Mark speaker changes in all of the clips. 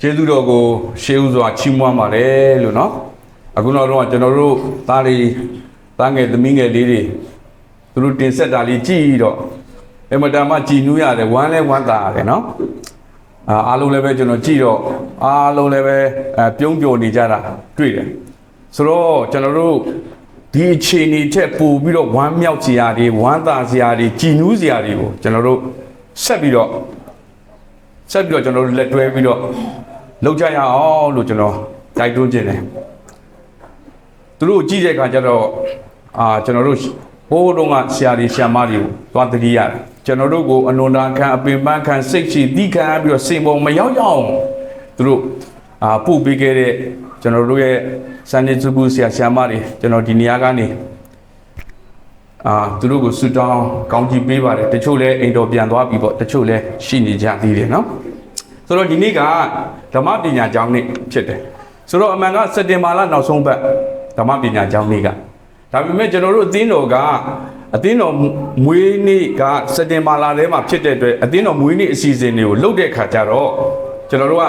Speaker 1: ကျေးဇူးတော်ကိုရှေးဥစွာချီးမွမ်းပါတယ်လို့နော်အခုနောက်တော့ကျွန်တော်တို့သားလေးသားငယ်သမီးငယ်လေးတွေသူတို့တင်ဆက်တာလေးကြည့်တော့အမတန်မှကြည်နူးရတယ်ဝမ်းလဲဝမ်းသာရတယ်နော်အာအားလုံးလည်းပဲကျွန်တော်ကြည့်တော့အားလုံးလည်းပဲအဲပြုံးပျော်နေကြတာတွေ့တယ်ဆိုတော့ကျွန်တော်တို့ဒီအခြေအနေထက်ပိုပြီးတော့ဝမ်းမြောက်စရာတွေဝမ်းသာစရာတွေကြည်နူးစရာတွေကိုကျွန်တော်တို့ဆက်ပြီးတော့ ဆက်ပြီးတော့ကျွန်တော်တို့လက်တွဲပြီးတော့လောက်ကြရအောင်လို့ကျွန်တော်တိုက်တွန်းခြင်းတယ်သူတို့ကြည့်တဲ့အခါကျတော့အာကျွန်တော်တို့ဘိုးတုန်းကဆရာတွေဆရာမတွေကိုသွားတတိရတယ်ကျွန်တော်တို့ကိုအနန္တခံအပင်ပန်းခံစိတ်ရှိတိခံပြီးတော့စိန်ပုံမရောက်ရအောင်သူတို့အာပို့ပေးခဲ့တဲ့ကျွန်တော်တို့ရဲ့စံနေစုခုဆရာဆရာမတွေကျွန်တော်ဒီနေရာကနေ အာသူတို့ကိုဆူတောင်းကောင်းချီးပေးပါတယ်တချို့လည်းအိမ်တော်ပြန်သွားပြီပေါ့တချို့လည်းရှိနေကြသေးတယ်နော်ဆိုတော့ဒီနေ့ကဓမ္မပညာကျောင်းနေ့ဖြစ်တယ်ဆိုတော့အမှန်ကစက်တင်ဘာလနောက်ဆုံးပတ်ဓမ္မပညာကျောင်းနေ့ကဒါပေမဲ့ကျွန်တော်တို့အသင်းတော်ကအသင်းတော်မွေးနေ့ကစက်တင်ဘာလထဲမှာဖြစ်တဲ့အတွက်အသင်းတော်မွေးနေ့အစီအစဉ်တွေကိုလုပ်တဲ့ခါကျတော့ကျွန်တော်တို့က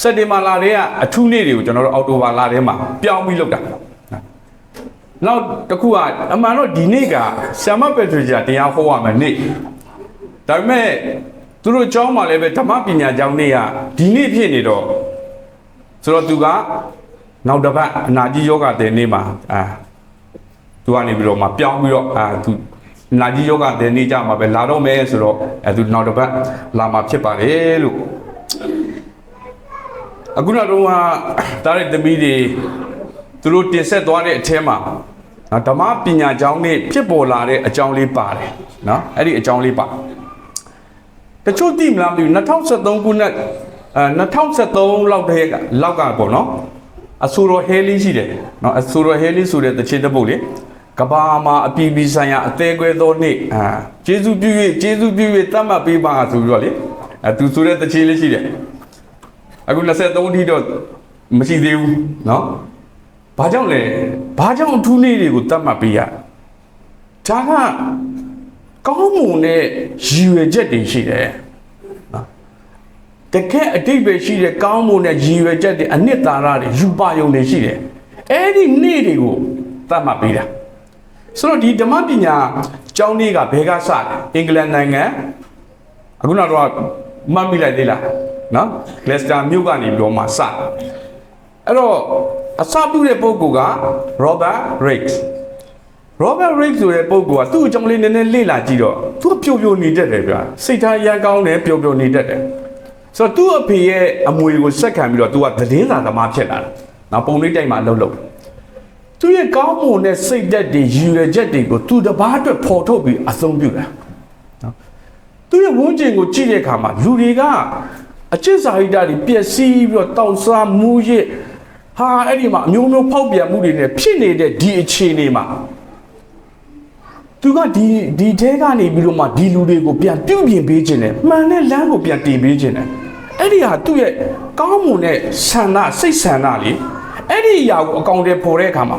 Speaker 1: စက်တင်ဘာလထဲကအထူးနေ့တွေကိုကျွန်တော်တို့အောက်တိုဘာလထဲမှာပြောင်းပြီးလုပ်တာ နောက်တစ်ခုကအမှန်တော့ဒီနေ့ကဆ iam ပက်ထရီဂျာတရားဟောရမယ်နေ့ဒါပေမဲ့သူတို့ကျောင်းမှာလည်းပဲဓမ္မပညာကျောင်းနေ့ကဒီနေ့ဖြစ်နေတော့ဆိုတော့သူကနောက်တစ်ပတ်အနာကြီးယောဂတဲ့နေ့မှာအာသူကနေပြီးတော့မှပြောင်းပြီးတော့အာသူအနာကြီးယောဂတဲ့နေ့ကြမှာပဲလာတော့မယ်ဆိုတော့အဲသူနောက်တစ်ပတ်လာမှာဖြစ်ပါတယ်လို့အခုနောက်တော့တားတဲ့သမီးတွေ သူတို့တင်ဆက်သွားတဲ့အထဲမှာနော်ဓမ္မပညာကျောင်းနေ့ဖြစ်ပေါ်လာတဲ့အကြောင်းလေးပါတယ်နော်အဲ့ဒီအကြောင်းလေးပါတချို့သိမလားမသိဘူး2013ခုနှစ်အဲ2013လောက်တည်းကလောက်ကပေါ့နော်အဆိုတော်ဟဲလီရှိတယ်နော်အဆိုတော်ဟဲလီဆိုတဲ့တခြင်းတစ်ပုတ်လေကဘာမှာအပြည်ပြည်ဆိုင်ရာအသေးကွဲသောနေ့အာဂျေဇုပြု၍ဂျေဇုပြု၍တတ်မှတ်ပေးပါဆိုပြီးတော့လေအဲသူဆိုတဲ့တခြင်းလေးရှိတယ်အခု23ထိတော့မရှိသေးဘူးနော် ဘာကြောင့်လဲဘာကြောင့်အထူးနေ့တွေကိုတတ်မှတ်ပေးရဒါကကောင်းမွန်တဲ့ရည်ရွယ်ချက်တွေရှိတယ်နော်တကယ်အတိတ်ပဲရှိတဲ့ကောင်းမွန်တဲ့ရည်ရွယ်ချက်တွေအနှစ်သာရတွေယူပါယုံတွေရှိတယ်အဲ့ဒီနေ့တွေကိုသတ်မှတ်ပေးတာဆိုတော့ဒီဓမ္မပညာကျောင်းလေးကဘယ်ကစလဲအင်္ဂလန်နိုင်ငံအခုနောက်တော့မှတ်မိလိုက်သေးလားနော်ဂလက်စတာမြို့ကနေပြီးတော့မှစ အဲ့တော့အစပြုတဲ့ပုဂ္ဂိုလ်က Robert Rakes Robert Rick ဆိုတဲ့ပုဂ္ဂိုလ်ကသူ့အကြောင်းလေးနည်းနည်းလေ့လာကြည့်တော့သူကပျော်ပျော်နေတတ်တယ်ဗျာစိတ်ထားရမ်းကောင်းတယ်ပျော်ပျော်နေတတ်တယ်ဆိုတော့သူ့အဖေရဲ့အမွေကိုစက်ခံပြီးတော့သူကသတင်းစာသမားဖြစ်လာတယ်နောက်ပုံလေးတိုက်မှာအလုပ်လုပ်သူရဲ့ကောင်းမွန်တဲ့စိတ်ဓာတ်တွေရည်ရွယ်ချက်တွေကိုသူတစ်ပါးအတွက်ဖော်ထုတ်ပြီးအဆုံးပြုတာနော်သူရဲ့ဝန်းကျင်ကိုကြည့်တဲ့အခါမှာလူတွေကအကျင့်စာရိတ္တတွေပျက်စီးပြီးတော့တောက်စားမှုရစ် ဟာအဲ့ဒီမှာအမျိုးမျိုးဖောက်ပြန်မှုတွေနဲ့ဖြစ်နေတဲ့ဒီအခြေအနေမှာသူကဒီဒီထဲကနေပြီးတော့မှဒီလူတွေကိုပြန်ပြုတ်ပြင်ပေးခြင်းတယ်မှန်တဲ့လမ်းကိုပြန်တင်ပေးခြင်းတယ်အဲ့ဒီဟာသူ့ရဲ့ကောင်းမွန်တဲ့ဆန္ဒစိတ်ဆန္ဒလေအဲ့ဒီအရာကိုအကောင်တွေပေါ်တဲ့အခါမှာ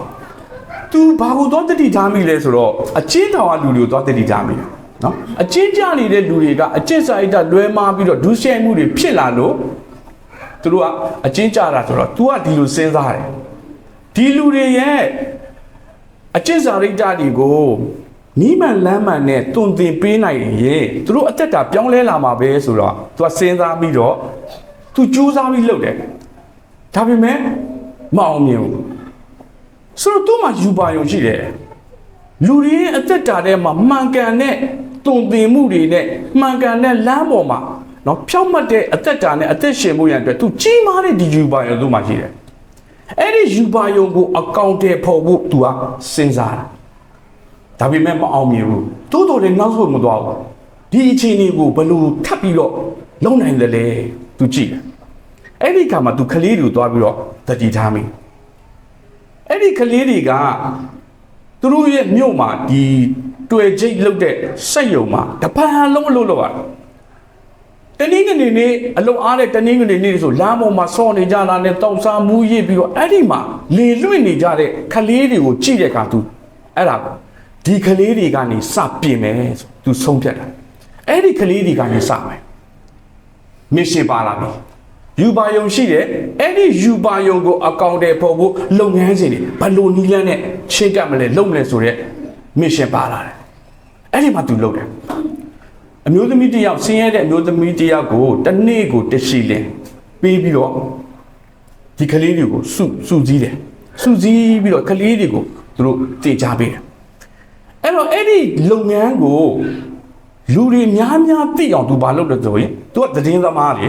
Speaker 1: तू ဘာကိုသွားတတိထားမိလဲဆိုတော့အချင်းတော်ကလူတွေကိုသွားတတိထားမိတယ်နော်အချင်းကြနေတဲ့လူတွေကအချင်းစာရိတ္တလွဲမားပြီးတော့ဒုစရိုက်မှုတွေဖြစ်လာလို့ သူတို့ကအချင်းကြတာဆိုတော့ तू ကဒီလိုစဉ်းစားတယ်ဒီလူတွေရဲ့အကျင့်စာရိတ္တတွေကိုနီးမှန်လမ်းမှန်နဲ့တွင်တင်ပေးနိုင်ရင်သူတို့အသက်တာပြောင်းလဲလာမှာပဲဆိုတော့သူကစဉ်းစားပြီးတော့သူကြိုးစားပြီးလုပ်တယ်ဒါပေမဲ့မအောင်မြင်ဘူးဆိုတော့သူ့မှာယူပါယုံရှိတယ်လူတွေရဲ့အသက်တာထဲမှာမှန်ကန်တဲ့တွင်တင်မှုတွေနဲ့မှန်ကန်တဲ့လမ်းပေါ်မှာ နော်ဖြောက်မှတ်တဲ့အသက်တာနဲ့အသက်ရှင်ဖို့ရန်အတွက်သူကြီးမားတဲ့ဒီယူပါယုံသူ့မှာရှိတယ်အဲ့ဒီယူပါယုံကိုအကောင့်တဲ့ဖို့ဖို့သူကစဉ်းစားတာဒါပေမဲ့မအောင်မြင်ဘူးတိုးတော်လည်းနောက်ဆုံးမသွားဘူးဒီအခြေအနေကိုဘယ်လိုထပ်ပြီးတော့လုံနိုင်တယ်လဲသူကြည့်တယ်အဲ့ဒီကမှသူကလေးတွေသွားပြီးတော့တတိထားမိအဲ့ဒီကလေးတွေကသူတို့ရဲ့မြို့မှာဒီတွေ့ချိတ်လုတ်တဲ့စက်ယုံမှာတပန်းလုံးအလုပ်လုပ်ရတယ် တနင်္ဂနွေနေ့အလုံအားတဲ့တနင်္ဂနွေနေ့ဆိုလမ်းပေါ်မှာဆော့နေကြတာနဲ့တောက်စားမူးရစ်ပြီးတော့အဲ့ဒီမှာလေလွင့်နေကြတဲ့ကလေးတွေကိုကြည့်တဲ့အခါ तू အဲ့ဒါဒီကလေးတွေကနေစပြင်မယ်ဆို तू ဆုံးဖြတ်တာအဲ့ဒီကလေးတွေကနေစမယ်မစ်ရှင်ပါလာပြီယူပါယုံရှိတယ်အဲ့ဒီယူပါယုံကိုအကောင့်တွေပေါ်ဖို့လုပ်ငန်းစဉ်တွေဘယ်လိုနည်းလမ်းနဲ့ရှင်းတတ်မလဲလုပ်မလဲဆိုတော့ mission ပါလာတယ်အဲ့ဒီမှာသူလုပ်တယ် အမျိုးသမီးတစ်ယောက်ဆင်းရဲတဲ့အမျိုးသမီးတစ်ယောက်ကိုတစ်နေ့ကိုတစ်ရှိလင်းပေးပြီးတော့ဒီကလေးတွေကိုစုစုစည်းတယ်စုစည်းပြီးတော့ကလေးတွေကိုသူတို့တင်ချပေးတယ်အဲ့တော့အဲ့ဒီလုပ်ငန်းကိုလူတွေများများသိအောင်သူဘာလုပ်လဲဆိုရင်သူကသတင်းသမားတွေ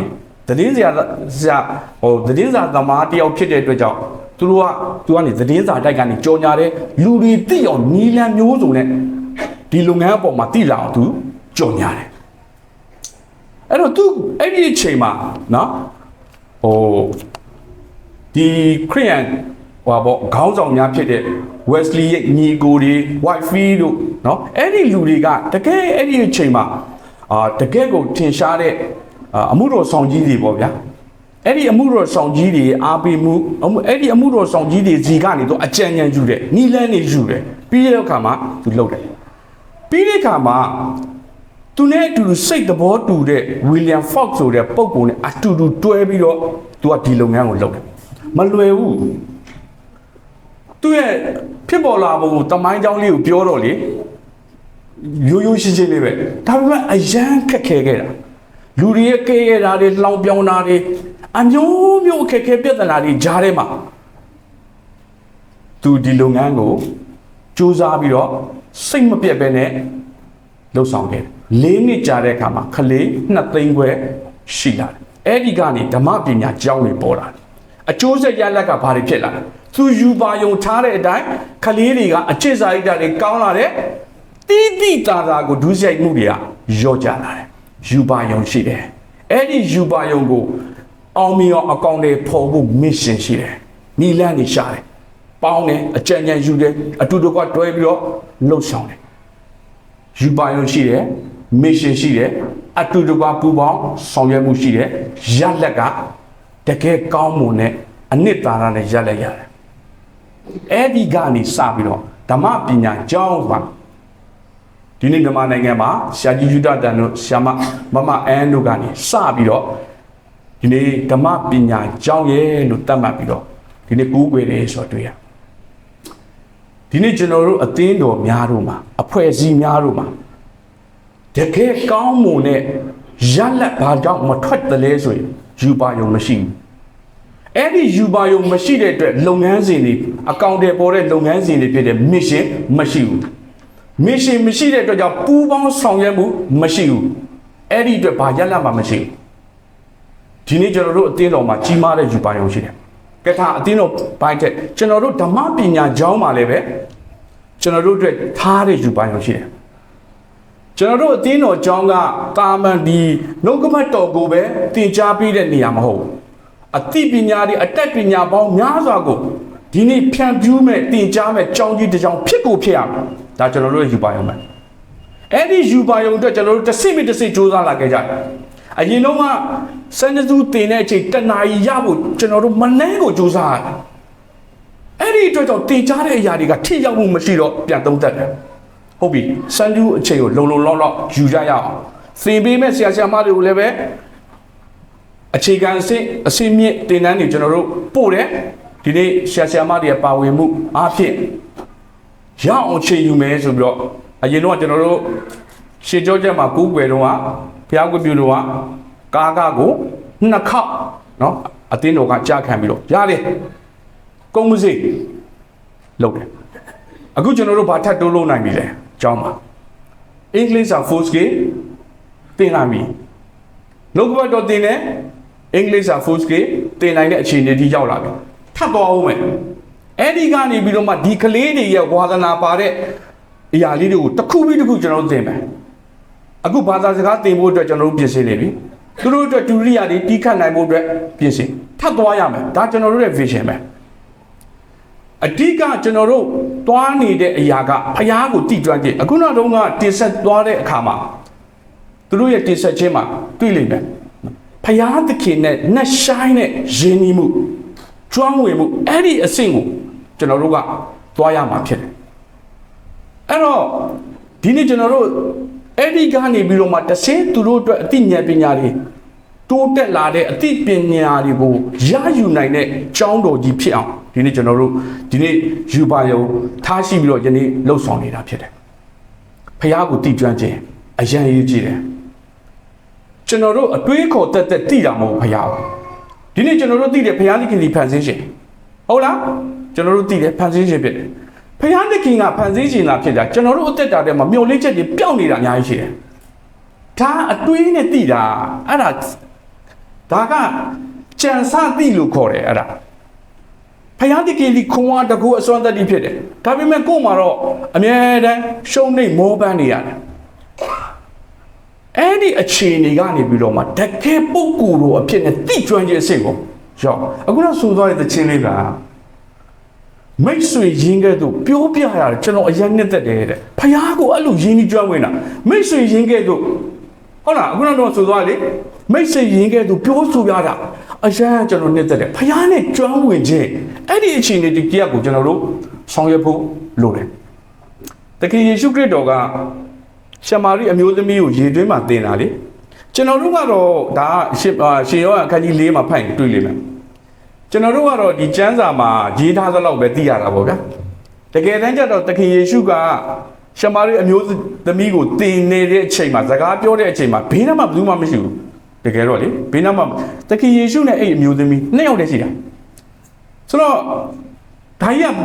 Speaker 1: သတင်းစရာစရာဟိုသတင်းစာသမားတယောက်ဖြစ်တဲ့အတွက်ကြောင့်သူတို့ကသူကနေသတင်းစာတိုက်ကနေကြော်ညာတယ်လူတွေသိအောင်နီလန်မျိုးစုံနဲ့ဒီလုပ်ငန်းအပေါ်မှာသိလာအောင်သူ ကြော်ညာတယ်အဲ့တော့သူအဲ့ဒီအချိန်မှာနော်ဟိုဒီခရိယန်ဟိုပေါ့ခေါင်းဆောင်များဖြစ်တဲ့ Wesley ရဲ့ညီကိုတွေ Whitefield တို့နော်အဲ့ဒီလူတွေကတကယ်အဲ့ဒီအချိန်မှာအာတကယ်ကိုထင်ရှားတဲ့အမှုတော်ဆောင်ကြီးတွေပေါ့ဗျာအဲ့ဒီအမှုတော်ဆောင်ကြီးတွေအားပေးမှုအဲ့ဒီအမှုတော်ဆောင်ကြီးတွေဇီကနေတော့အကြံဉာဏ်ယူတယ်နီလန်းနေယူတယ်ပြီးတဲ့အခါမှာသူလှုပ်တယ်ပြီးတဲ့အခါမှာ သူနဲ့အတူတူစိတ်သဘောတူတဲ့ William Fox ဆိုတဲ့ပုံပုံနဲ့အတူတူတွဲပြီးတော့သူကဒီလုပ်ငန်းကိုလုပ်တယ်မလွယ်ဘူးသူရဲ့ဖြစ်ပေါ်လာပုံကိုတမိုင်းကြောင်းလေးကိုပြောတော့လေရိုးရိုးရှင်းရှင်းလေးပဲဒါပေမဲ့အရန်ခက်ခဲခဲ့တာလူတွေရဲ့ကဲရတာတွေလောင်ပြောင်းတာတွေအမျိုးမျိုးအခက်ခဲပြဿနာတွေကြားထဲမှာသူဒီလုပ်ငန်းကိုစူးစမ်းပြီးတော့စိတ်မပြတ်ပဲနဲ့လှုပ်ဆောင်ခဲ့တယ် လေးနှစ်ကြာတဲ့အခါမှာခလေးနှစ်သိန်းခွဲရှိလာတယ်အဲ့ဒီကနေဓမ္မပညာကျောင်းတွေပေါ်လာတယ်အကျိုးဆက်ရလက်ကဘာတွေဖြစ်လာလဲသူယူပါယုံထားတဲ့အတိုင်းခလေးတွေကအချစ်စာရိတ္တတွေကောင်းလာတယ်တိတိတာတာကိုဒုစရိုက်မှုတွေကရော့ကျလာတယ်ယူပါယုံရှိတယ်အဲ့ဒီယူပါယုံကိုအောင်မြင်အောင်အကောင့်တွေပေါ်ဖို့ mission ရှိတယ်နီလန်းနေရှာတယ်ပေါင်းတယ်အကြံဉာဏ်ယူတယ်အတူတကွတွဲပြီးတော့လှုပ်ဆောင်တယ်ယူပါယုံရှိတယ် mission ရှိတယ်အတူတကွပူပေါင်းဆောင်ရွက်မှုရှိတယ်ရလက်ကတကယ်ကောင်းမွန်တဲ့အနှစ်သာရနဲ့ရလက်ရတယ်အဲ့ဒီကနေစပြီးတော့ဓမ္မပညာကျောင်းပါဒီနေ့မြန်မာနိုင်ငံမှာဆရာကြီးယူဒတန်တို့ဆရာမမမအန်တို့ကနေစပြီးတော့ဒီနေ့ဓမ္မပညာကျောင်းရဲ့လို့သတ်မှတ်ပြီးတော့ဒီနေ့ကူးကွယ်တယ်ဆိုတော့တွေ့ရဒီနေ့ကျွန်တော်တို့အသင်းတော်များတို့မှာအဖွဲ့အစည်းများတို့မှာ တကယ်ကောင်းမွန်တဲ့ရလက်ဘာကြောင့်မထွက်တယ်လဲဆိုရင်ယူပါယုံမရှိဘူးအဲ့ဒီယူပါယုံမရှိတဲ့အတွက်လုပ်ငန်းစဉ်တွေအကောင့်တွေပေါ်တဲ့လုပ်ငန်းစဉ်တွေဖြစ်တဲ့ mission မရှိဘူး mission မရှိတဲ့အတွက်ကြောင့်ပူးပေါင်းဆောင်ရွက်မှုမရှိဘူးအဲ့ဒီအတွက်ဘာရလက်မှမရှိဘူးဒီနေ့ကျွန်တော်တို့အသင်းတော်မှာကြီးမားတဲ့ယူပါယုံရှိတယ်ကဲထားအသင်းတော်ပိုင်းတဲ့ကျွန်တော်တို့ဓမ္မပညာကျောင်းမှာလည်းပဲကျွန်တော်တို့အတွက်ထားတဲ့ယူပါယုံရှိတယ် ကျွန်တော်တို့အသင်းတော်ကျောင်းကတာမန်ဒီနှုတ်ကပတ်တော်ကိုပဲသင်ကြားပေးတဲ့နေရာမဟုတ်ဘူးအသိပညာတွေအတတ်ပညာပေါင်းများစွာကိုဒီနေ့ဖြန့်ဖြူးမဲ့သင်ကြားမဲ့ကျောင်းကြီးတစ်ကျောင်းဖြစ်ကိုဖြစ်ရမယ်ဒါကျွန်တော်တို့ယူပါရုံပဲအဲ့ဒီယူပါရုံအတွက်ကျွန်တော်တို့တစ်စိမ့်တစ်စိမ့်စူးစမ်းလာခဲ့ကြတယ်အရင်တော့ကစံစုတင်တဲ့အချိန်တနာရီရဖို့ကျွန်တော်တို့မနှဲကိုစူးစမ်းရတယ်အဲ့ဒီအတွက်ကြောင့်တင်ကြားတဲ့အရာတွေကထိရောက်မှုမရှိတော့ပြန်သုံးသပ်တယ် ဟုတ်ပြီစံစုအချိန်ကိုလုံလုံလောက်လောက်ယူကြရအောင်သင်ပေးမဲ့ဆရာဆရာမတွေကိုလည်းပဲအခြေခံအဆင့်အဆင့်မြင့်တင်တန်းတွေကျွန်တော်တို့ပို့တယ်ဒီနေ့ဆရာဆရာမတွေပါဝင်မှုအားဖြင့်ရအောင်ချိန်ယူမယ်ဆိုပြီးတော့အရင်တော့ကျွန်တော်တို့ရှေ့ကြောချက်မှာကူးကွယ်တော့ကဘုရားကွပြုတော့ကကားကားကိုနှစ်ခေါက်เนาะအတင်းတော်ကကြားခံပြီးတော့ရတယ်ကုန်းမစိလုပ်တယ်အခုကျွန်တော်တို့ဘာထပ်တိုးလုံးနိုင်ပြီလဲအ ကြောင်းပါအင်္ဂလိပ်စာ force ကတင်လာပြီနှုတ်ကပတ်တော်တင်တယ်အင်္ဂလိပ်စာ force ကတင်နိုင်တဲ့အခြေအနေထိရောက်လာပြီထပ်သွားအောင်မယ်အဲ့ဒီကနေပြီးတော့မှဒီကလေးတွေရဲ့ဝါသနာပါတဲ့အရာလေးတွေကိုတစ်ခုပြီးတစ်ခုကျွန်တော်တို့သင်မယ်အခုဘာသာစကားသင်ဖို့အတွက်ကျွန်တော်တို့ပြင်ဆင်နေပြီသူတို့အတွက်ဒုတိယတွေတီးခတ်နိုင်ဖို့အတွက်ပြင်ဆင်ထပ်သွားရမယ်ဒါကျွန်တော်တို့ရဲ့ vision ပဲ အဓိကကျွန်တော်တို့သွားနေတဲ့အရာကဖျားကိုတိကျွမ်းကြည့်အခုနောက်တော့ကတင်ဆက်သွားတဲ့အခါမှာသူတို့ရဲ့တင်ဆက်ခြင်းမှာတွေ့လိမ့်မယ်ဖျားသခင်နဲ့နှက်ဆိုင်တဲ့ယဉ်နီးမှုကျွမ်းဝင်မှုအဲ့ဒီအဆင့်ကိုကျွန်တော်တို့ကသွားရမှာဖြစ်တယ်အဲ့တော့ဒီနေ့ကျွန်တော်တို့အဲ့ဒီကနေပြီးတော့မှတဆင်းသူတို့အတွက်အသိဉာဏ်ပညာတွေ တိုးတက်လာတဲ့အသိပညာတွေကိုရယူနိုင်တဲ့ကျောင်းတော်ကြီးဖြစ်အောင်ဒီနေ့ကျွန်တော်တို့ဒီနေ့ယူပါယုံထားရှိပြီးတော့ယနေ့လှုပ်ဆောင်နေတာဖြစ်တယ်ဖះကိုတည်ကျွမ်းခြင်းအရန်ရေးကြည့်တယ်ကျွန်တော်တို့အတွေးခေါ်တက်တက်တည်တာမဟုတ်ဖះဒီနေ့ကျွန်တော်တို့တည်တယ်ဖះသခင်ဒီဖန်ဆင်းရှင်ဟုတ်လားကျွန်တော်တို့တည်တယ်ဖန်ဆင်းရှင်ဖြစ်တယ်ဖះသခင်ကဖန်ဆင်းရှင်လာဖြစ်တာကျွန်တော်တို့အသက်တာထဲမှာမျောလင့်ချက်တွေပျောက်နေတာအများကြီးရှိတယ်ဒါအတွေးနဲ့တည်တာအဲ့ဒါ ဒါကကြံစတိလို့ခေါ်တယ်အဲ့ဒါဖယားတခင်ဒီခွန်အားတကူအစွမ်းတတ္တိဖြစ်တယ်ဒါပေမဲ့ကို့မှာတော့အမြဲတမ်းရှုံးနေမောပန်းနေရတယ်အဲ့ဒီအခြေအနေကနေပြီးတော့မှတကယ်ပုဂ္ဂိုလ်တို့အဖြစ်နဲ့တိကျွမ်းခြင်းအဆင့်ကိုရောက်အခုတော့ဆိုသွားတဲ့သချင်းလေးကမိတ်ဆွေရင်းကဲ့သို့ပြောပြရတယ်ကျွန်တော်အရင်နှစ်သက်တယ်တဲ့ဖယားကိုအဲ့လိုရင်းကြီးကျွမ်းဝင်တာမိတ်ဆွေရင်းကဲ့သို့ဟုတ်လားအခုတော့ဆိုသွားလေ မိတ်ဆွေရင်းကဲ့သို့ပြောဆိုပြတာအရင်ကျွန်တော်နှစ်သက်တယ်ဖယားနဲ့ကျွမ်းဝင်ခြင်းအဲ့ဒီအခြေအနေတကြီးကိုကျွန်တော်တို့ဆောင်ရွက်ဖို့လိုတယ်တခင်ယေရှုခရစ်တော်ကရှမာရိအမျိုးသမီးကိုရေတွင်းမှာတင်တာလေကျွန်တော်တို့ကတော့ဒါကရှင်အာရှင်ယောအခန်းကြီး၄မှာဖတ်ရင်တွေ့လိမ့်မယ်ကျွန်တော်တို့ကတော့ဒီကျမ်းစာမှာရေးထားသလောက်ပဲသိရတာပေါ့ဗျာတကယ်တမ်းကျတော့သခင်ယေရှုကရှမာရိအမျိုးသမီးကိုတင်နေတဲ့အချိန်မှာစကားပြောတဲ့အချိန်မှာဘေးနားမှာဘယ်သူမှမရှိဘူး တကယ်တော့လေဘေးနားမှာသခင်ယေရှုနဲ့အဲ့ဒီအမျိုးသမီးနှစ်ယောက်တည်းရှိတာဆိုတော့ဒါကြီးက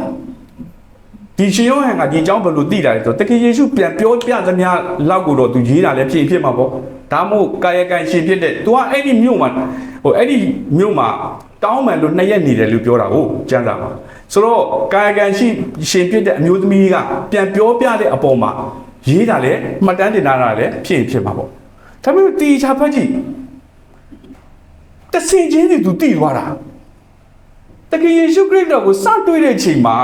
Speaker 1: ဒီရှင်ယောဟန်ကဒီအကြောင်းဘယ်လိုသိတာလဲဆိုတော့တခင်ယေရှုပြန်ပြောပြသမျှလောက်ကိုတော့သူရေးတာလည်းဖြစ်ဖြစ်မှာပေါ့ဒါမှမဟုတ်ကာယကံရှင်ဖြစ်တဲ့ तू ကအဲ့ဒီမြို့မှာဟိုအဲ့ဒီမြို့မှာတောင်းပန်လို့နှစ်ရက်နေတယ်လို့ပြောတာဟုတ်ကျမ်းစာမှာဆိုတော့ကာယကံရှိရှင်ဖြစ်တဲ့အမျိုးသမီးကပြန်ပြောပြတဲ့အပေါ်မှာရေးတာလည်းမှတ်တမ်းတင်တာလည်းဖြစ်ရင်ဖြစ်မှာပေါ့ဒါပေမဲ့တီချာဖတ်ကြည့် တဆင်ချင်းတွေ तू တည်သွားတာတကယ်ယေရှုခရစ်တော်ကိုစတွေ့တဲ့အချိန်မှာ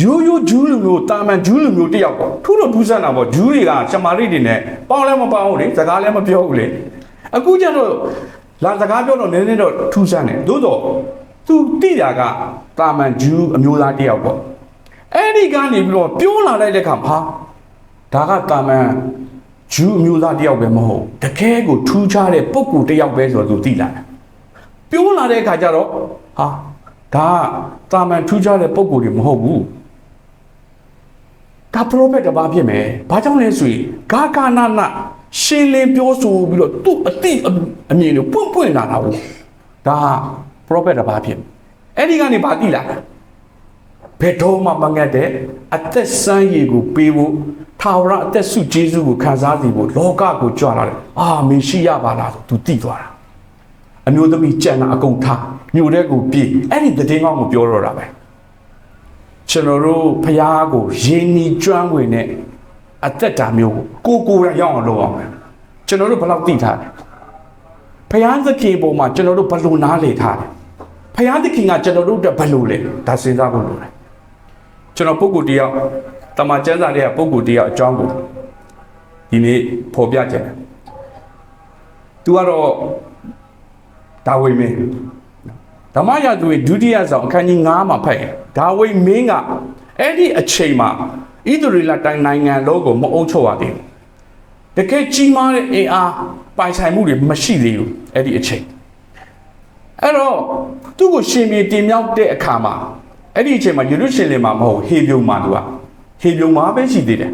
Speaker 1: ရိုးရိုးဂျူးလူမျိုးတာမန်ဂျူးလူမျိုးတယောက်ပေါ့ထူးတော့ထူးဆန်းတာပေါ့ဂျူးတွေကရှမာရိတွေနဲ့ပေါင်းလဲမပေါင်းဘူးလေစကားလည်းမပြောဘူးလေအခုကျတော့လာစကားပြောတော့နည်းနည်းတော့ထူးဆန်းတယ်သို့တော့သူတိတာကတာမန်ဂျူးအမျိုးသားတယောက်ပေါ့အဲ့ဒီကနေပြီးတော့ပြောလာလိုက်တဲ့ခါမှာဟာဒါကတာမန် ဂျူးအမျိုးသားတယောက်ပဲမဟုတ်တကယ်ကိုထူးခြားတဲ့ပုံကူတယောက်ပဲဆိုတော့သူသိလာတယ်ပြောလာတဲ့အခါကျတော့ဟာဒါကတာမန်ထူးခြားတဲ့ပုံကူတွေမဟုတ်ဘူးဒါပရိုဖက်တစ်ပါးဖြစ်မယ်။ဘာကြောင့်လဲဆိုရင်ဂါကာနာနာရှင်းလင်းပြောဆိုပြီးတော့သူ့အတိအအမြင်ကိုပွန့်ပွန့်လာတာဟုတ်။ဒါပရိုဖက်တစ်ပါးဖြစ်မယ်။အဲ့ဒီကနေဘာတိလာ ဘယ်တော့မှမငတ်တဲ့အသက်ဆန်းရည်ကိုပေးဖို့ထာဝရအသက်ဆုကျေးဇူးကိုခံစားစီဖို့လောကကိုကြွလာတယ်။အာမေရှိရပါလားဆိုသူတိသွားတာ။အမျိုးသမီးကြံတာအကုန်ထားမြို့တဲ့ကိုပြေးအဲ့ဒီတည်င်းကောင်းကိုပြောတော့တာပဲ။ကျွန်တော်တို့ဖះကိုရင်းနှီးကျွမ်းဝင်တဲ့အသက်တာမျိုးကိုကိုကိုယ်တိုင်ရောက်အောင်လုပ်အောင်မယ်ကျွန်တော်တို့ဘယ်လောက်သိထားလဲဖះသခင်ပုံမှာကျွန်တော်တို့ဘယ်လိုနားလည်ထားလဲဖះသခင်ကကျွန်တော်တို့အတွက်ဘယ်လိုလဲဒါစဉ်းစားဖို့လိုတယ် ကျွန်တော်ပုဂ္ဂိုလ်တယောက်တမန်ကျမ်းစာတွေကပုဂ္ဂိုလ်တယောက်အကြောင်းကိုဒီနေ့ဖော်ပြခြင်းတယ်သူကတော့ဒါဝိမင်းဓမ္မရာဇဝင်ဒုတိယဆောင်အခန်းကြီး9မှာဖတ်ရင်ဒါဝိမင်းကအဲ့ဒီအချိန်မှာဣသရေလတိုင်းနိုင်ငံလုံးကိုမအုပ်ချုပ်ရသေးဘူးတကယ်ကြီးမားတဲ့အင်အားပိုင်ဆိုင်မှုတွေမရှိသေးဘူးအဲ့ဒီအချိန်အဲ့တော့သူ့ကိုရှင်ပြေတင်မြောက်တဲ့အခါမှာ အဲ့ဒီအချိန်မှာယေရုရှလင်မှာမဟုတ်ဟေပြုံမှာသူကဟေပြုံမှာပဲရှိသေးတယ်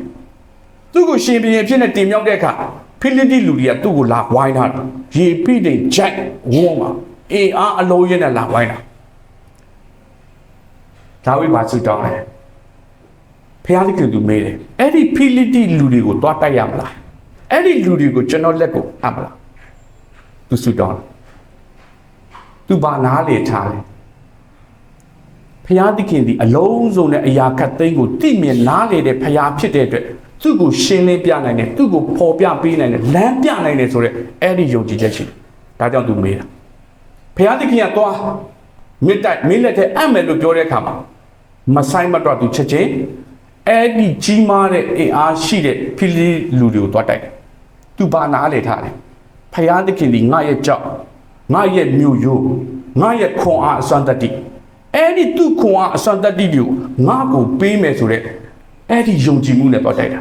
Speaker 1: သူ့ကိုရှင်ပြေဖြစ်နေတင်မြောက်တဲ့အခါဖိလိတိလူတွေကသူ့ကိုလာဝိုင်းထားတာရေပိတိန်ဂျိုက်ဝုန်းမှာအင်အားအလုံးရင်းနဲ့လာဝိုင်းတာဒါဝိပါစုတောင်းတယ်ဖျားသခင်သူမေးတယ်အဲ့ဒီဖိလိတိလူတွေကိုတွားတိုက်ရမလားအဲ့ဒီလူတွေကိုကျွန်တော်လက်ကိုအပ်မလားသူစုတောင်းတယ်သူဘာနားလေထားလဲ ဖျားသခင်ဒီအလုံးစုံနဲ့အရာခတ်သိမ်းကိုတိမြင်နားလေတဲ့ဖျားဖြစ်တဲ့အတွက်သူ့ကိုရှင်းလင်းပြနိုင်တယ်သူ့ကိုပေါ်ပြပေးနိုင်တယ်လမ်းပြနိုင်တယ်ဆိုတော့အဲ့ဒီယုံကြည်ချက်ရှိတယ်ဒါကြောင့်သူမေးတာဖျားသခင်ကသွားမြစ်တိုက်မင်းလက်ထဲအပ်မယ်လို့ပြောတဲ့အခါမှာမဆိုင်မတော့သူချက်ချင်းအဲ့ဒီကြီးမားတဲ့အင်အားရှိတဲ့ဖိလိလူတွေကိုသွားတိုက်တယ်သူဘာနားလေထားတယ်ဖျားသခင်ဒီငါရဲ့ကြောက်ငါရဲ့မြို့ရိုးငါရဲ့ခွန်အားအစွမ်းတတ္တိ အဲ့ဒီသူ့ခွန်အားအစွမ်းတတ္တိတွေကိုငါကိုပေးမယ်ဆိုတဲ့အဲ့ဒီယုံကြည်မှုနဲ့သွားတိုက်တာ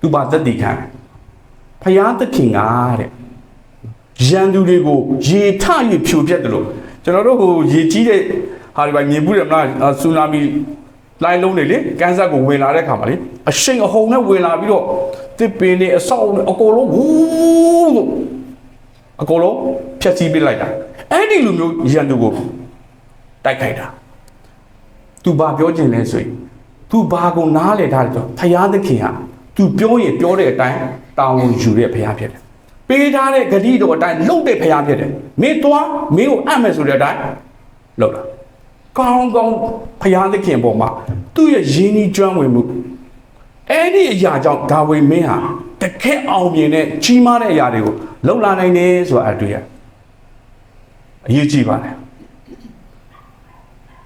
Speaker 1: သူဘာသက်တည်ခံတယ်ဖျားသခင်ကတဲ့ရန်သူတွေကိုရေထရေဖြိုပြတ်တယ်လို့ကျွန်တော်တို့ဟိုရေကြီးတဲ့ဟာတွေပဲမြင်ဘူးတယ်မလားအာဆူနာမီလိုင်းလုံးတွေလေကန်ဆာကိုဝင်လာတဲ့ခါမှာလေအရှိန်အဟုန်နဲ့ဝင်လာပြီးတော့တစ်ပင်တွေအဆောက်အအကုန်လုံးဝူးလို့အကုန်လုံးဖြတ်စည်းပစ်လိုက်တာအဲ့ဒီလိုမျိုးရန်သူကို တိုက်ခိုက်တာသူဘာပြောချင်လဲဆိုရင်သူဘာကိုနားလဲထားတယ်ဆိုဖရာသခင်ဟာသူပြောရင်ပြောတဲ့အတိုင်းတာဝန်ယူတဲ့ဖရာဖြစ်တယ်ပေးထားတဲ့ဂတိတော်အတိုင်းလုပ်တဲ့ဖရာဖြစ်တယ်မင်းသွားမင်းကိုအပ်မယ်ဆိုတဲ့အတိုင်းလုပ်တာကောင်းကောင်းဖရာသခင်ပေါ်မှာသူ့ရဲ့ယဉ်ကြီးကျွမ်းဝင်မှုအဲ့ဒီအရာကြောင့်ဒါဝိမင်းဟာတခက်အောင်မြင်တဲ့ကြီးမားတဲ့အရာတွေကိုလှုပ်လာနိုင်တယ်ဆိုတာအတွေ့ရအရေးကြီးပါတယ်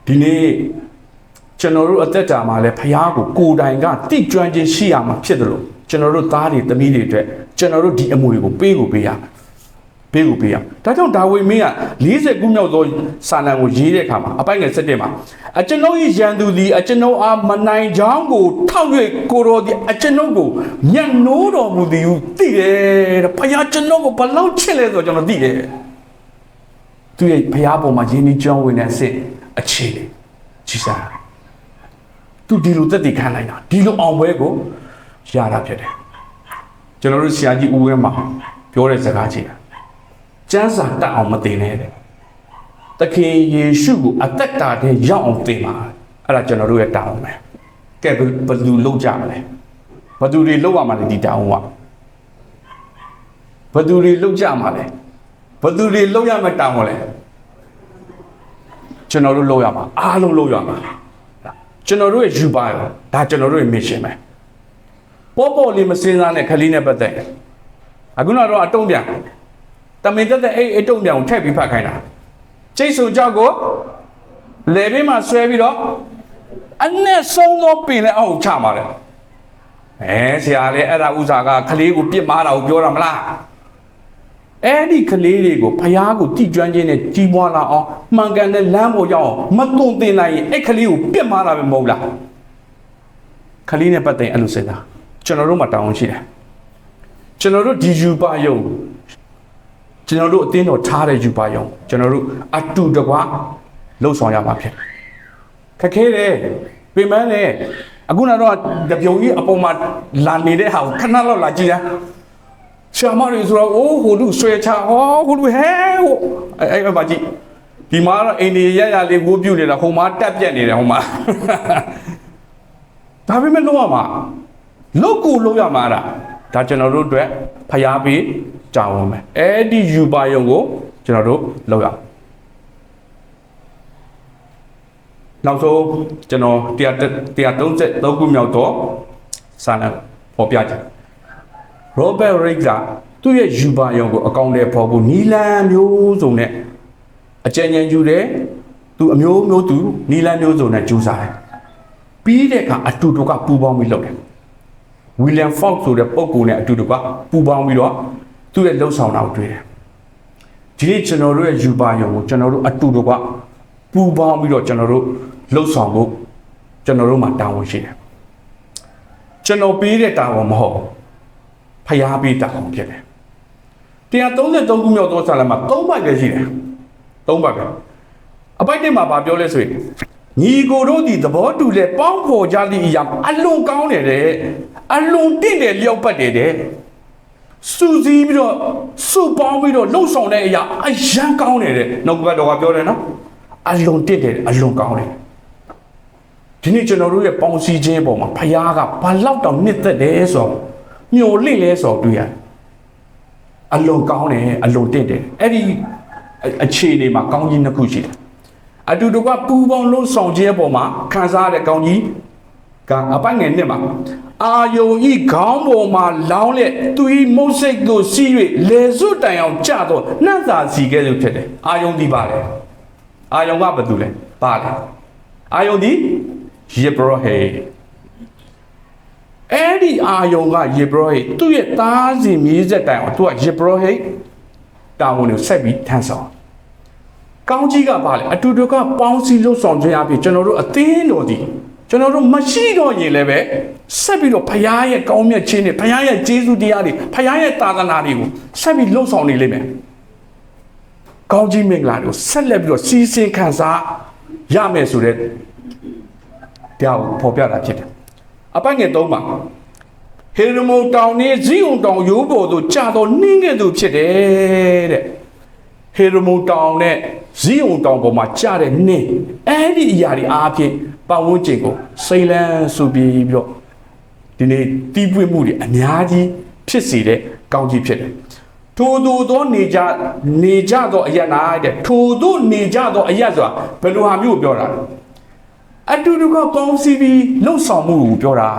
Speaker 1: ဒီနေ့ကျွန်တော်တို့အသက်တာမှာလည်းဖះကိုကိုယ်တိုင်ကတိကျွမ်းခြင်းရှိရမှာဖြစ်တယ်လို့ကျွန်တော်တို့သားတွေသမီးတွေအတွက်ကျွန်တော်တို့ဒီအမှုတွေကိုပေးကိုပေးရမယ်ပေးကိုပေးရမယ်ဒါကြောင့်ဒါဝိမင်းက40ခုမြောက်သောစာလံကိုရေးတဲ့အခါမှာအပိုင်ငယ်7မှာအကျွန်ုပ်၏ရန်သူသည်အကျွန်ုပ်အားမနိုင်ချောင်းကိုထောက်၍ကိုတော်သည်အကျွန်ုပ်ကိုညံ့နိုးတော်မူသည်ဟုသိတယ်တဲ့ဖះကျွန်ုပ်ကိုဘလောက်ချစ်လဲဆိုတော့ကျွန်တော်သိတယ်သူရဲ့ဖះပေါ်မှာယင်းဒီကြောင်းဝင်တဲ့အစစ် အခြေအနေကြီးစားတယ်သူဒီလိုသက်တည်ခံနိုင်တာဒီလိုအောင်ပွဲကိုရတာဖြစ်တယ်ကျွန်တော်တို့ဆရာကြီးဦးဝင်းမှာပြောတဲ့စကားကြီးတာကျမ်းစာတတ်အောင်မသိနဲ့တဲ့သခင်ယေရှုကိုအသက်တာတဲ့ရောက်အောင်သိပါအဲ့ဒါကျွန်တော်တို့ရဲ့တောင်းပဲကဲဘယ်ဘယ်သူလောက်ကြမလဲဘယ်သူတွေလောက်ရမှာလဲဒီတောင်းကဘယ်သူတွေလောက်ကြမှာလဲဘယ်သူတွေလောက်ရမှာတောင်းလဲ ကျွန်တော်တို့လောက်ရမှာအားလုံးလောက်ရမှာကျွန်တော်တို့ရဲ့ယူပါရောဒါကျွန်တော်တို့ရဲ့ mission ပဲပေါ်ပေါ်လေးမစင်းစားနဲ့ခလေးနဲ့ပတ်သက်တယ်အခုတော့အတုံးပြန်တမင်တက်တဲ့အဲ့အတုံးပြန်ကိုထည့်ပြီးဖတ်ခိုင်းတာကျိတ်ဆုံကြောက်ကိုလေဘေးမှာဆွဲပြီးတော့အနဲ့ဆုံးသောပင်လည်းအောက်ချမှာတယ်အဲဆရာလည်းအဲ့ဒါဥစားကခလေးကိုပြစ်မာတာကိုပြောတာမလား အဲ့ဒီကလေးတွေကိုဖျားကိုတိကျွမ်းခြင်းနဲ့ကြီးပွားလာအောင်မှန်ကန်တဲ့လမ်းပေါ်ရောက်အောင်မသွန်သင်နိုင်ရင်အဲ့ကလေးကိုပြစ်မှားတာပဲမဟုတ်လားကလေးနဲ့ပတ်သက်ရင်အဲ့လိုစဉ်းစားကျွန်တော်တို့မှာတောင်းရှိတယ်ကျွန်တော်တို့ဒီယူပါယုံကျွန်တော်တို့အတင်းတော်ထားတဲ့ယူပါယုံကျွန်တော်တို့အတူတကွလှုပ်ဆောင်ရမှာဖြစ်တယ်ခက်ခဲတယ်ပြင်ပန်းတယ်အခုကတော့တပြုံကြီးအပေါ်မှာလာနေတဲ့ဟာကိုခဏလောက်လာကြည့်ရ ရှာမတွေဆိုတော့အိုးဟိုလူဆွဲချဟောဟိုလူဟဲဟိုအဲ့အဲ့မှာကြည့်ဒီမှာတော့အိန္ဒိယရရလေးဝိုးပြုတ်နေတာဟိုမှာတက်ပြက်နေတယ်ဟိုမှာဒါပေမဲ့လုံးဝမှာလုတ်ကိုလုံးရမှာဒါဒါကျွန်တော်တို့အတွက်ဖျားပြီးကြောင်းဝင်မယ်အဲ့ဒီယူပါယုံကိုကျွန်တော်တို့လောက်ရအောင်နောက်ဆုံးကျွန်တော်133ခုမြောက်တော့စာလံပေါ်ပြချင် ရောဘတ်ရိတ်ကသူ့ရဲ့ယူပါယုံကိုအကောင့်ထဲပေါ်ဖို့နီလန်မျိုးစုံနဲ့အကြံဉာဏ်ယူတယ်သူအမျိုးမျိုးသူနီလန်မျိုးစုံနဲ့ကြိုးစားတယ်ပြီးတဲ့အခါအတူတူကပူပေါင်းပြီးလုပ်တယ်ဝီလျံဖောက်ဆိုတဲ့ပုံကူနဲ့အတူတူကပူပေါင်းပြီးတော့သူ့ရဲ့လှုပ်ဆောင်တာကိုတွေ့တယ်ဒီနေ့ကျွန်တော်တို့ရဲ့ယူပါယုံကိုကျွန်တော်တို့အတူတူကပူပေါင်းပြီးတော့ကျွန်တော်တို့လှုပ်ဆောင်ဖို့ကျွန်တော်တို့မှာတာဝန်ရှိတယ်ကျွန်တော်ပေးတဲ့တာဝန်မဟုတ်ဘူး ဖျားပေးတာအောင်ဖြစ်တယ်133ခုမြောက်သောဆာလမှာ3ပိုက်ပဲရှိတယ်3ပိုက်ပဲအပိုက်တင်မှာဗာပြောလဲဆိုရင်ညီကိုတို့ဒီသဘောတူလဲပေါင်းဖော်ကြသည့်အရာအလွန်ကောင်းတယ်တဲ့အလွန်တင့်တယ်လျောက်ပတ်တယ်တဲ့စူးစီးပြီးတော့စုပေါင်းပြီးတော့လှုပ်ဆောင်တဲ့အရာအယံကောင်းတယ်တဲ့နှုတ်ကပတ်တော်ကပြောတယ်နော်အလွန်တင့်တယ်အလွန်ကောင်းတယ်ဒီနေ့ကျွန်တော်တို့ရဲ့ပေါင်းစည်းခြင်းပုံမှာဖခင်ကဘာလောက်တောင်နှစ်သက်တယ်ဆိုတော့ မျော်လင့်လဲဆိုတော့တွေ့ရတယ်အလွန်ကောင်းတယ်အလွန်တင့်တယ်အဲ့ဒီအခြေအနေမှာကောင်းကြီးနှစ်ခုရှိတယ်အတူတူကပူပေါင်းလို့ဆောင်ခြင်းအပေါ်မှာခံစားရတဲ့ကောင်းကြီးကအပိုင်ငယ်နှစ်မှာအာယုံဤခေါင်းပေါ်မှာလောင်းလက်သူဤမုတ်စိတ်ကိုစီး၍လေစွတ်တိုင်အောင်ကျတော့နှံ့စာစီကဲ့သို့ဖြစ်တယ်အာယုံဒီပါလေအာယုံကဘာတူလဲပါလေအာယုံဒီယေဘရဟေ အဲ့ဒီအာယုံကယေဘရဟိတ်သူ့ရဲ့သားစီမြေးဆက်တိုင်အောင်သူကယေဘရဟိတ်တာဝန်ကိုဆက်ပြီးထမ်းဆောင်ကောင်းကြီးကပါလေအတူတူကပေါင်းစည်းလို့ဆောင်ခြင်းအပြင်ကျွန်တော်တို့အသင်းတော်ဒီကျွန်တော်တို့မရှိတော့ရင်လည်းပဲဆက်ပြီးတော့ဖရားရဲ့ကောင်းမြတ်ခြင်းတွေဖရားရဲ့ကျေးဇူးတရားတွေဖရားရဲ့သာသနာတွေကိုဆက်ပြီးလှုပ်ဆောင်နေလိမ့်မယ်ကောင်းကြီးမင်္ဂလာတွေကိုဆက်လက်ပြီးတော့စီးစင်ခံစားရမယ်ဆိုတဲ့တရားကိုဖော်ပြတာဖြစ်တယ် အပိုင်ငယ်၃ပါဟေရမုန်တောင်နေဇီးုံတောင်ရိုးပေါ်သို့ကြာတော့နှင်းကဲ့သို့ဖြစ်တယ်တဲ့ဟေရမုန်တောင်နဲ့ဇီးုံတောင်ပေါ်မှာကြာတဲ့နှင်းအဲ့ဒီအရာတွေအားဖြင့်ပတ်ဝန်းကျင်ကိုစိမ့်လန်းဆူပြီးပြီးတော့ဒီနေ့တီးပွေ့မှုတွေအများကြီးဖြစ်စေတဲ့ကောင်းကြီးဖြစ်တယ်ထို့သောသောနေကြနေကြသောအရနာတဲ့ထို့သောနေကြသောအရဆိုတာဘယ်လိုဟာမျိုးကိုပြောတာလဲ အတူတူကပေါင်းစည်းပြီးလှုပ်ဆောင်မှုကိုပြောတာ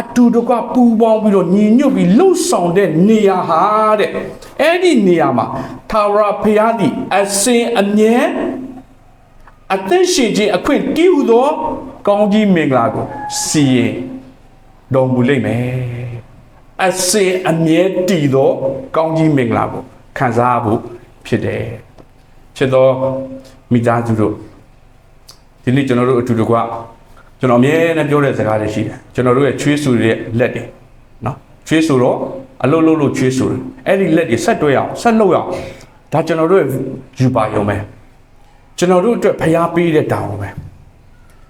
Speaker 1: အတူတကွပူပေါင်းပြီးတော့ညီညွတ်ပြီးလှုပ်ဆောင်တဲ့နေရာဟာတဲ့အဲ့ဒီနေရာမှာသာဝရဖျားသည်အစင်အမြဲအသက်ရှင်ခြင်းအခွင့်တည်ဟူသောကောင်းကြီးမင်္ဂလာကိုစီရင်တော်မူလိမ့်မယ်အစင်အမြဲတည်သောကောင်းကြီးမင်္ဂလာကိုခံစားဖို့ဖြစ်တယ်ချစ်တော်မိသားစုတို့ ဒီနေ့ကျွန်တော်တို့အတူတကွကျွန်တော်အမြဲတမ်းပြောတဲ့စကားတွေရှိတယ်ကျွန်တော်တို့ရဲ့ချွေးဆူတဲ့လက်တွေနော်ချွေးဆူတော့အလုံးလုံးလို့ချွေးဆူတယ်အဲ့ဒီလက်တွေဆက်တွဲအောင်ဆက်လုပ်အောင်ဒါကျွန်တော်တို့ရဲ့ယူပါရုံပဲကျွန်တော်တို့အတွက်ဖျားပေးတဲ့တောင်းပဲ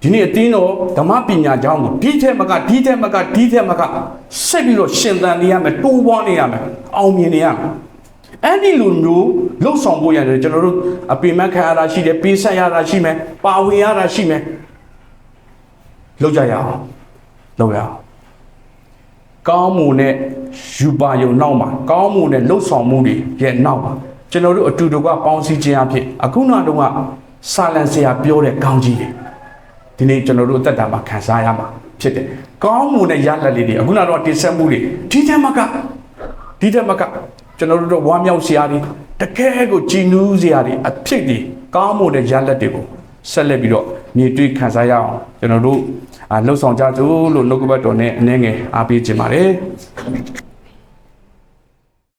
Speaker 1: ဒီနေ့အတင်းတော်ဓမ္မပညာကျောင်းကိုဒီထက်မကဒီထက်မကဒီထက်မကဆက်ပြီးတော့ရှင်သန်နေရမယ်တိုးပွားနေရမယ်အောင်မြင်နေရမယ် အဲ့ဒီလိုမျိုးလှုပ်ဆောင်ဖို့ရတယ်ကျွန်တော်တို့အပင်မခံရတာရှိတယ်ပေးဆက်ရတာရှိမယ်ပါဝင်ရတာရှိမယ်လောက်ကြရအောင်လောက်ရအောင်ကောင်းမှုနဲ့ယူပါယုံနောက်မှာကောင်းမှုနဲ့လှုပ်ဆောင်မှုတွေရဲ့နောက်မှာကျွန်တော်တို့အတူတူကပေါင်းစည်းခြင်းအဖြစ်အခုနောက်တော့ကစာလန်ဆရာပြောတဲ့ကောင်းကြီးတွေဒီနေ့ကျွန်တော်တို့အသက်တာမှာခံစားရမှာဖြစ်တယ်ကောင်းမှုနဲ့ရလက်လေးတွေအခုနောက်တော့တင်ဆက်မှုတွေဒီထက်မကဒီထက်မက ကျွန်တော်တို့တော့ဝမ်းမြောက်စရာတွေတကယ်ကိုကြည်နူးစရာတွေအဖြစ်တွေကောင်းမှုနဲ့ရလက်တွေကိုဆက်လက်ပြီးတော့မြေတွေ့ခံစားရအောင်ကျွန်တော်တို့အာလှုပ်ဆောင်ကြစို့လို့နှုတ်ကပတ်တော်နဲ့အနည်းငယ်အားပေးခြင်းပါတယ်